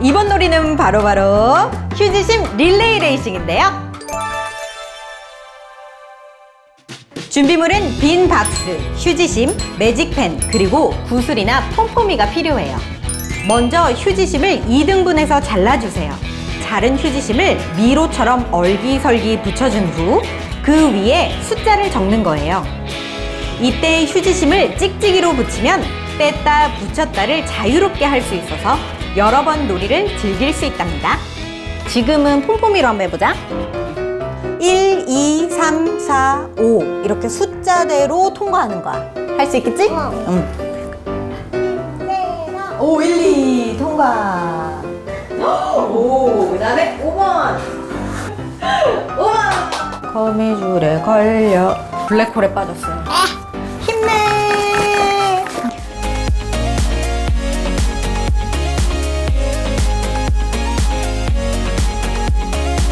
이번 놀이는 바로 바로 휴지심 릴레이 레이싱인데요. 준비물은 빈 박스, 휴지심, 매직펜, 그리고 구슬이나 폼폼이가 필요해요. 먼저 휴지심을 2등분해서 잘라주세요. 자른 휴지심을 미로처럼 얼기설기 붙여준 후 그 위에 숫자를 적는 거예요. 이때 휴지심을 찍찍이로 붙이면 뺐다 붙였다를 자유롭게 할 수 있어서 여러 번 놀이를 즐길 수 있답니다. 지금은 폼폼이로 한번 해보자. 1, 2, 3, 4, 5 이렇게 숫자대로 통과하는 거야. 할 수 있겠지? 응. 5, 1, 2 통과. 오, 그 다음에 5번. 5번. 거미줄에 걸려 블랙홀에 빠졌어요. 힘내.